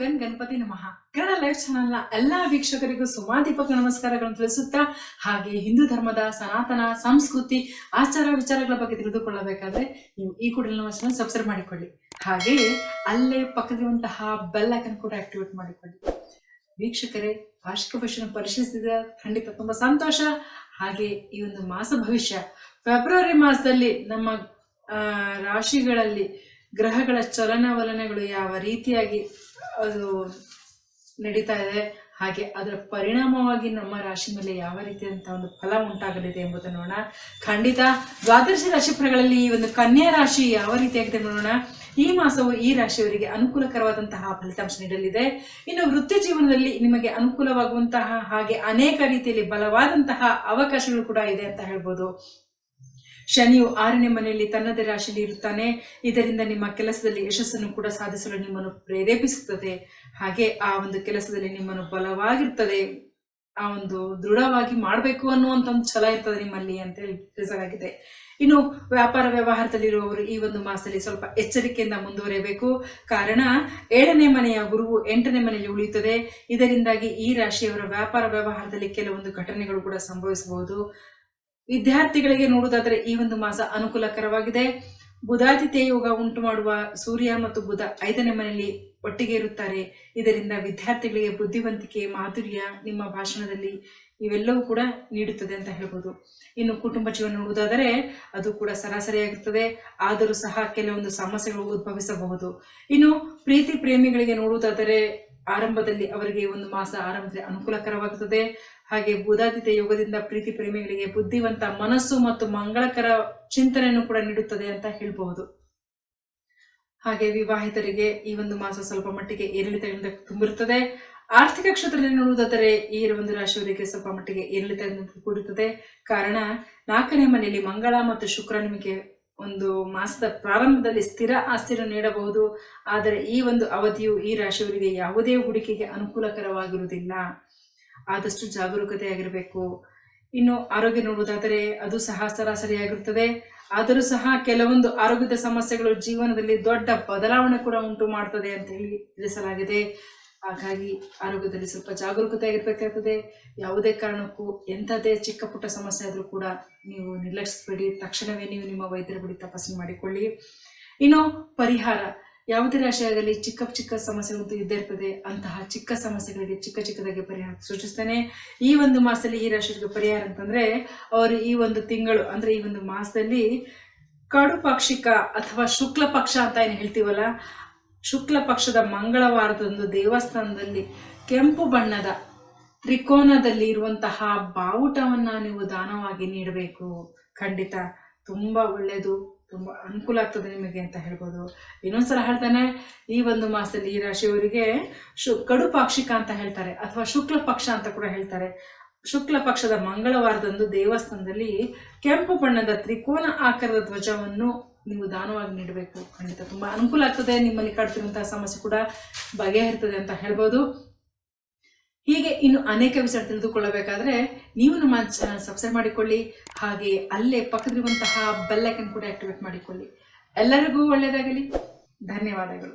ಗಣಪತಿ ನಮಃ. ಕನ್ನಡ ಲೈಫ್ ಚಾನೆಲ್ನ ಎಲ್ಲಾ ವೀಕ್ಷಕರಿಗೂ ಸುಮಾದೀಪಕ ನಮಸ್ಕಾರಗಳನ್ನು ತಿಳಿಸುತ್ತಾ ಹಾಗೆ ಹಿಂದೂ ಧರ್ಮದ ಸನಾತನ, ಸಂಸ್ಕೃತಿ, ಆಚಾರ ವಿಚಾರಗಳ ಬಗ್ಗೆ ತಿಳಿದುಕೊಳ್ಳಬೇಕಾದ್ರೆ ನೀವು ಈ ಕೂಡಲೇ ನಮ್ಮ ಚಾನಲ್ ಸಬ್ಸ್ಕ್ರೈಬ್ ಮಾಡಿಕೊಳ್ಳಿ. ಹಾಗೆಯೇ ಅಲ್ಲೇ ಪಕ್ಕದಿರುವಂತಹ ಬೆಲ್ ಐಕನ್ ಕೂಡ ಆಕ್ಟಿವೇಟ್ ಮಾಡಿಕೊಳ್ಳಿ. ವೀಕ್ಷಕರೇ, ವಾರ್ಷಿಕ ಭವಿಷ್ಯನ ಪರಿಶೀಲಿಸಿದ ಖಂಡಿತ ತುಂಬಾ ಸಂತೋಷ. ಹಾಗೆ ಈ ಒಂದು ಮಾಸ ಭವಿಷ್ಯ ಫೆಬ್ರವರಿ ಮಾಸದಲ್ಲಿ ನಮ್ಮ ರಾಶಿಗಳಲ್ಲಿ ಗ್ರಹಗಳ ಚಲನವಲನಗಳು ಯಾವ ರೀತಿಯಾಗಿ ಅದು ನಡೀತಾ ಇದೆ. ಹಾಗೆ ಅದರ ಪರಿಣಾಮವಾಗಿ ನಮ್ಮ ರಾಶಿ ಮೇಲೆ ಯಾವ ರೀತಿಯಾದಂಥ ಒಂದು ಫಲ ಉಂಟಾಗಲಿದೆ ಎಂಬುದನ್ನು ನೋಡೋಣ. ಖಂಡಿತ ದ್ವಾದಶ ರಾಶಿ ಫಲಗಳಲ್ಲಿ ಈ ಒಂದು ಕನ್ಯಾ ರಾಶಿ ಯಾವ ರೀತಿಯಾಗಿದೆ ನೋಡೋಣ. ಈ ಮಾಸವು ಈ ರಾಶಿಯವರಿಗೆ ಅನುಕೂಲಕರವಾದಂತಹ ಫಲಿತಾಂಶ ನೀಡಲಿದೆ. ಇನ್ನು ವೃತ್ತಿ ಜೀವನದಲ್ಲಿ ನಿಮಗೆ ಅನುಕೂಲವಾಗುವಂತಹ ಹಾಗೆ ಅನೇಕ ರೀತಿಯಲ್ಲಿ ಬಲವಾದಂತಹ ಅವಕಾಶಗಳು ಕೂಡ ಇದೆ ಅಂತ ಹೇಳ್ಬೋದು. ಶನಿಯು ಆರನೇ ಮನೆಯಲ್ಲಿ ತನ್ನದೇ ರಾಶಿಯಲ್ಲಿ ಇರುತ್ತಾನೆ. ಇದರಿಂದ ನಿಮ್ಮ ಕೆಲಸದಲ್ಲಿ ಯಶಸ್ಸನ್ನು ಕೂಡ ಸಾಧಿಸಲು ನಿಮ್ಮನ್ನು ಪ್ರೇರೇಪಿಸುತ್ತದೆ. ಹಾಗೆ ಆ ಒಂದು ಕೆಲಸದಲ್ಲಿ ನಿಮ್ಮನ್ನು ಬಲವಾಗಿರ್ತದೆ. ಆ ಒಂದು ದೃಢವಾಗಿ ಮಾಡಬೇಕು ಅನ್ನುವಂಥ ಒಂದು ಛಲ ಇರ್ತದೆ ನಿಮ್ಮಲ್ಲಿ ಅಂತ ಹೇಳಿ ಇನ್ನು ವ್ಯಾಪಾರ ವ್ಯವಹಾರದಲ್ಲಿರುವವರು ಈ ಒಂದು ಮಾಸದಲ್ಲಿ ಸ್ವಲ್ಪ ಎಚ್ಚರಿಕೆಯಿಂದ ಮುಂದುವರಿಯಬೇಕು. ಕಾರಣ ಏಳನೇ ಮನೆಯ ಗುರುವು ಎಂಟನೇ ಮನೆಯಲ್ಲಿ ಉಳಿಯುತ್ತದೆ. ಇದರಿಂದಾಗಿ ಈ ರಾಶಿಯವರ ವ್ಯಾಪಾರ ವ್ಯವಹಾರದಲ್ಲಿ ಕೆಲವೊಂದು ಘಟನೆಗಳು ಕೂಡ ಸಂಭವಿಸಬಹುದು. ವಿದ್ಯಾರ್ಥಿಗಳಿಗೆ ನೋಡುವುದಾದರೆ ಈ ಒಂದು ಮಾಸ ಅನುಕೂಲಕರವಾಗಿದೆ. ಬುಧಾತಿಥ್ಯ ಯೋಗ ಉಂಟು ಮಾಡುವ ಸೂರ್ಯ ಮತ್ತು ಬುಧ ಐದನೇ ಮನೆಯಲ್ಲಿ ಒಟ್ಟಿಗೆ ಇರುತ್ತಾರೆ. ಇದರಿಂದ ವಿದ್ಯಾರ್ಥಿಗಳಿಗೆ ಬುದ್ಧಿವಂತಿಕೆ, ಮಾಧುರ್ಯ ನಿಮ್ಮ ಭಾಷಣದಲ್ಲಿ ಇವೆಲ್ಲವೂ ಕೂಡ ನೀಡುತ್ತದೆ ಅಂತ ಹೇಳ್ಬೋದು. ಇನ್ನು ಕುಟುಂಬ ಜೀವನ ನೋಡುವುದಾದರೆ ಅದು ಕೂಡ ಸರಾಸರಿಯಾಗಿರುತ್ತದೆ ಆದರೂ ಸಹ ಕೆಲವೊಂದು ಸಮಸ್ಯೆಗಳು ಉದ್ಭವಿಸಬಹುದು. ಇನ್ನು ಪ್ರೀತಿ ಪ್ರೇಮಿಗಳಿಗೆ ನೋಡುವುದಾದರೆ ಆರಂಭದಲ್ಲಿ ಅವರಿಗೆ ಒಂದು ಮಾಸ ಆರಂಭದಲ್ಲಿ ಅನುಕೂಲಕರವಾಗುತ್ತದೆ. ಹಾಗೆ ಬುಧಾದಿತ ಯೋಗದಿಂದ ಪ್ರೀತಿ ಪ್ರೇಮಿಗಳಿಗೆ ಬುದ್ಧಿವಂತ ಮನಸ್ಸು ಮತ್ತು ಮಂಗಳಕರ ಚಿಂತನೆಯನ್ನು ಕೂಡ ನೀಡುತ್ತದೆ ಅಂತ ಹೇಳಬಹುದು. ಹಾಗೆ ವಿವಾಹಿತರಿಗೆ ಈ ಒಂದು ಮಾಸ ಸ್ವಲ್ಪ ಮಟ್ಟಿಗೆ ಏರಿಳಿತಗಳಿಂದ ತುಂಬಿರುತ್ತದೆ. ಆರ್ಥಿಕ ಕ್ಷೇತ್ರದಲ್ಲಿ ನೋಡುವುದಾದರೆ ಈ ಒಂದು ರಾಶಿಯವರಿಗೆ ಸ್ವಲ್ಪ ಮಟ್ಟಿಗೆ ಏರಿಳಿತದಿಂದ ಕೂಡುತ್ತದೆ ಕಾರಣ ನಾಲ್ಕನೇ ಮನೆಯಲ್ಲಿ ಮಂಗಳ ಮತ್ತು ಶುಕ್ರ ನಿಮಗೆ ಒಂದು ಮಾಸದ ಪ್ರಾರಂಭದಲ್ಲಿ ಸ್ಥಿರ ಆಸ್ತಿಯನ್ನು ನೀಡಬಹುದು. ಆದರೆ ಈ ಒಂದು ಅವಧಿಯು ಈ ರಾಶಿಯವರಿಗೆ ಯಾವುದೇ ಹೂಡಿಕೆಗೆ ಅನುಕೂಲಕರವಾಗಿರುವುದಿಲ್ಲ. ಆದಷ್ಟು ಜಾಗರೂಕತೆ ಆಗಿರಬೇಕು. ಇನ್ನು ಆರೋಗ್ಯ ನೋಡುವುದಾದರೆ ಅದು ಸಹ ಸರಾಸರಿಯಾಗಿರುತ್ತದೆ ಆದರೂ ಸಹ ಕೆಲವೊಂದು ಆರೋಗ್ಯದ ಸಮಸ್ಯೆಗಳು ಜೀವನದಲ್ಲಿ ದೊಡ್ಡ ಬದಲಾವಣೆ ಕೂಡ ಉಂಟು ಮಾಡ್ತದೆ ಅಂತ ಹೇಳಿ ತಿಳಿಸಲಾಗಿದೆ. ಹಾಗಾಗಿ ಆರೋಗ್ಯದಲ್ಲಿ ಸ್ವಲ್ಪ ಜಾಗರೂಕತೆ ಆಗಿರ್ಬೇಕಾಗ್ತದೆ. ಯಾವುದೇ ಕಾರಣಕ್ಕೂ ಎಂಥದೇ ಚಿಕ್ಕ ಪುಟ್ಟ ಸಮಸ್ಯೆ ಆದರೂ ಕೂಡ ನೀವು ನಿರ್ಲಕ್ಷಿಸಬೇಡಿ. ತಕ್ಷಣವೇ ನೀವು ನಿಮ್ಮ ವೈದ್ಯರ ಬಳಿ ತಪಾಸಣೆ ಮಾಡಿಕೊಳ್ಳಿ. ಇನ್ನು ಪರಿಹಾರ. ಯಾವುದೇ ರಾಶಿಯಾಗಲಿ ಚಿಕ್ಕ ಚಿಕ್ಕ ಸಮಸ್ಯೆಗಳು ಇದ್ದೇ ಇರ್ತದೆ, ಅಂತಹ ಚಿಕ್ಕ ಸಮಸ್ಯೆಗಳಿಗೆ ಚಿಕ್ಕ ಚಿಕ್ಕದಾಗಿ ಪರಿಹಾರ ಸೃಷ್ಟಿಸ್ತಾನೆ. ಈ ಒಂದು ಮಾಸದಲ್ಲಿ ಈ ರಾಶಿಗೆ ಪರಿಹಾರ ಅಂತಂದ್ರೆ, ಅವರು ಈ ಒಂದು ತಿಂಗಳು, ಅಂದ್ರೆ ಈ ಒಂದು ಮಾಸದಲ್ಲಿ ಕಡು ಪಾಕ್ಷಿಕ ಅಥವಾ ಶುಕ್ಲ ಪಕ್ಷ ಅಂತ ಏನು ಹೇಳ್ತೀವಲ್ಲ? ಶುಕ್ಲ ಪಕ್ಷದ ಮಂಗಳವಾರದಂದು ದೇವಸ್ಥಾನದಲ್ಲಿ ಕೆಂಪು ಬಣ್ಣದ ತ್ರಿಕೋನದಲ್ಲಿ ಇರುವಂತಹ ಬಾವುಟವನ್ನ ನೀವು ದಾನವಾಗಿ ನೀಡಬೇಕು. ಖಂಡಿತ, ತುಂಬಾ ಒಳ್ಳೆಯದು. ತುಂಬಾ ಅನುಕೂಲ ಆಗ್ತದೆ ನಿಮಗೆ ಅಂತ ಹೇಳ್ಬೋದು. ಇನ್ನೊಂದ್ಸಲ ಹೇಳ್ತಾನೆ, ಈ ಒಂದು ಮಾಸದಲ್ಲಿ ಈ ರಾಶಿಯವರಿಗೆ ಶು, ಕಡು ಪಾಕ್ಷಿಕ ಅಂತ ಹೇಳ್ತಾರೆ, ಅಥವಾ ಶುಕ್ಲ ಪಕ್ಷ ಅಂತ ಕೂಡ ಹೇಳ್ತಾರೆ. ಶುಕ್ಲ ಪಕ್ಷದ ಮಂಗಳವಾರದಂದು ದೇವಸ್ಥಾನದಲ್ಲಿ ಕೆಂಪು ಬಣ್ಣದ ತ್ರಿಕೋನ ಆಕಾರದ ಧ್ವಜವನ್ನು ನೀವು ದಾನವಾಗಿ ನೀಡಬೇಕು. ಖಂಡಿತ ತುಂಬಾ ಅನುಕೂಲ ಆಗ್ತದೆ, ನಿಮ್ಮಲ್ಲಿ ಕಾಡ್ತಿರುವಂತಹ ಸಮಸ್ಯೆ ಕೂಡ ಬಗೆಹರಿತದೆ ಅಂತ ಹೇಳ್ಬೋದು. ಹೀಗೆ ಇನ್ನು ಅನೇಕ ವಿಚಾರ ತಿಳಿದುಕೊಳ್ಳಬೇಕಾದ್ರೆ ನೀವು ನಮ್ಮ ಚಾನಲ್ ಸಬ್ಸ್ಕ್ರೈಬ್ ಮಾಡಿಕೊಳ್ಳಿ, ಹಾಗೆ ಅಲ್ಲೇ ಪಕ್ಕದಿರುವಂತಹ ಬೆಲ್ಲೈಕನ್ ಕೂಡ ಆಕ್ಟಿವೇಟ್ ಮಾಡಿಕೊಳ್ಳಿ. ಎಲ್ಲರಿಗೂ ಒಳ್ಳೆಯದಾಗಲಿ. ಧನ್ಯವಾದಗಳು.